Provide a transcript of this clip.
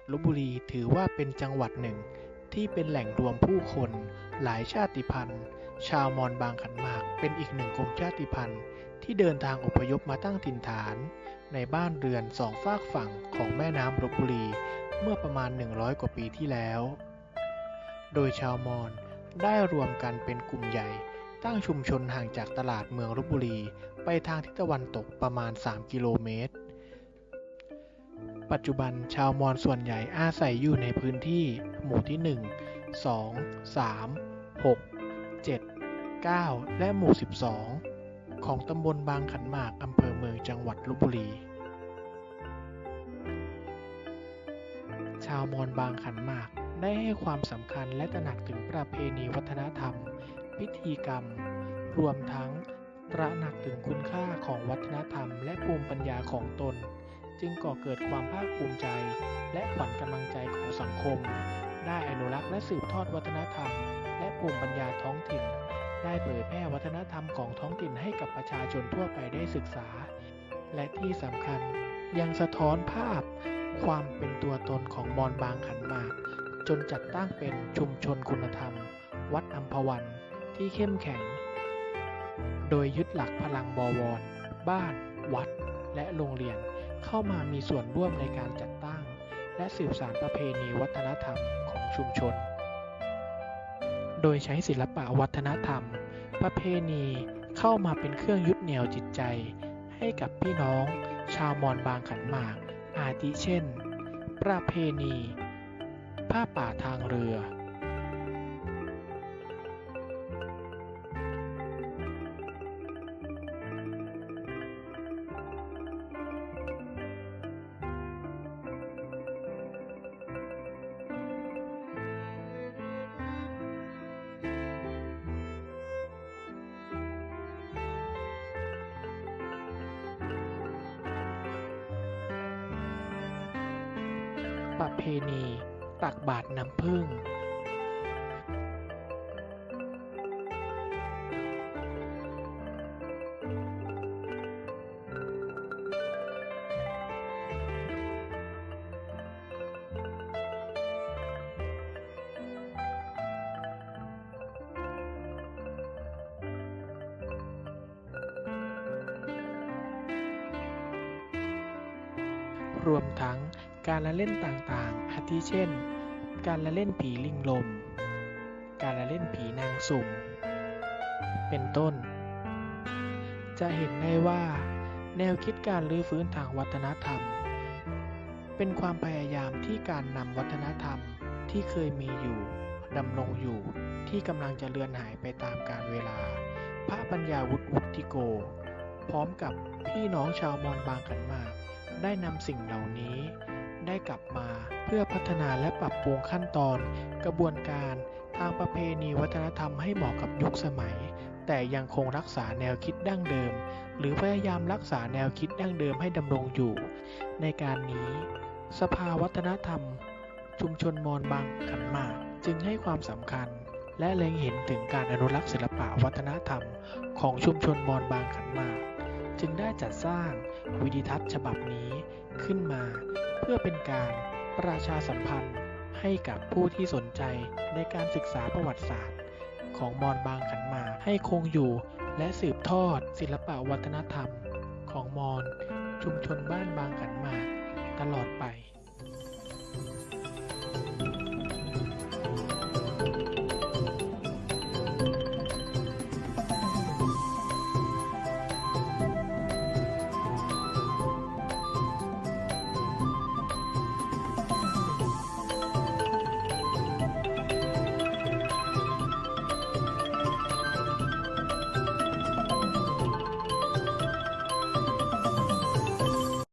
วัดลบบุรีถือว่าเป็นจังหวัดหนึ่ง ที่เป็นแหล่งรวมผู้คน หลายชาติพันธุ์ ชาวมอญบางขันหมากเป็นอีกหนึ่งกลุ่มชาติพันธุ์ที่เดินทางอพยพมาตั้งถิ่นฐาน ในบ้านเรือนสองฝากฝั่งของแม่น้ำลบบุรีเมื่อประมาณ 100 กว่าปีที่แล้ว โดยชาวมอญได้รวมกันเป็นกลุ่มใหญ่ ตั้งชุมชนห่างจากตลาดเมืองลบบุรี ไปทางทิศตะวันตกประมาณ 3 กิโลเมตร ปัจจุบันชาวมอญส่วนใหญ่อาศัยอยู่ในพื้นที่หมู่ที่ 1 2 3 6 7 9 และหมู่ 12 ของตำบลบางขันหมากอำเภอเมืองจังหวัดลบบุรี ชาวมอญบางขันหมากได้ให้ความสำคัญและตระหนักถึงประเพณีวัฒนธรรม พิธีกรรม รวมทั้งตระหนักถึงคุณค่าของวัฒนธรรม และภูมิปัญญาของตน จึงก่อเกิดความภาคภูมิใจ และขวัญกำลังใจของสังคม ได้อนุรักษ์และสืบทอดวัฒนธรรม และภูมิปัญญาท้องถิ่น ได้เผยแพร่วัฒนธรรมของท้องถิ่นให้กับประชาชนทั่วไปได้ศึกษา และที่สำคัญยังสะท้อนภาพ ความเป็นตัวตนของมอญบางขันหมาก จนจัดตั้งเป็นชุมชนคุณธรรม วัดอัมพวันที่เข้มแข็ง โดยยึดหลักพลังบวร บ้าน วัด และโรงเรียน เข้ามามีส่วนร่วมในการจัดตั้ง และสืบสานประเพณีวัฒนธรรมของชุมชน โดยใช้ศิลปะวัฒนธรรม ประเพณีเข้ามาเป็นเครื่องยึดเหนี่ยวจิตใจ ให้กับพี่น้อง ชาวมอญบางขันหมาก อาทิเช่น ประเพณี ผ้าป่าทางเรือ ประเพณี ตักบาตรน้ำผึ้งรวมทั้ง การละเล่นต่างๆ อาทิเช่น การละเล่นผีลิงลม การละเล่นผีนางสุ่ม เป็นต้น จะเห็นได้ว่า แนวคิดการรื้อฟื้นทางวัฒนธรรม เป็นความพยายามที่การนำวัฒนธรรมที่เคยมีอยู่ดำรงอยู่ที่กำลังจะเลือนหายไปตามกาลเวลา พระปัญญาวุฒิวุฒิโก พร้อมกับพี่น้องชาวมอญบางขันมาก ได้นำสิ่งเหล่านี้ ได้กลับมา เพื่อพัฒนาและปรับปรุงขั้นตอน กระบวนการทางประเพณีวัฒนธรรมให้เหมาะกับยุคสมัย แต่ยังคงรักษาแนวคิดดั้งเดิม หรือพยายามรักษาแนวคิดดั้งเดิมให้ดำรงอยู่ ในการนี้ สภาวัฒนธรรม ชุมชนมอญบางขันหมากจึงให้ความสำคัญ และเล็งเห็นถึงการอนุรักษ์ศิลปะวัฒนธรรม ของชุมชนมอญบางขันหมาก จึงได้จัดสร้างวิดีทัศน์ฉบับนี้ขึ้นมา เพื่อเป็นการประชาสัมพันธ์ให้กับผู้ที่สนใจในการศึกษาประวัติศาสตร์ ของมอญบางขันมาให้คงอยู่ และสืบทอดศิลปะวัฒนธรรม ของมอญชุมชนบ้านบางขันมาตลอดไป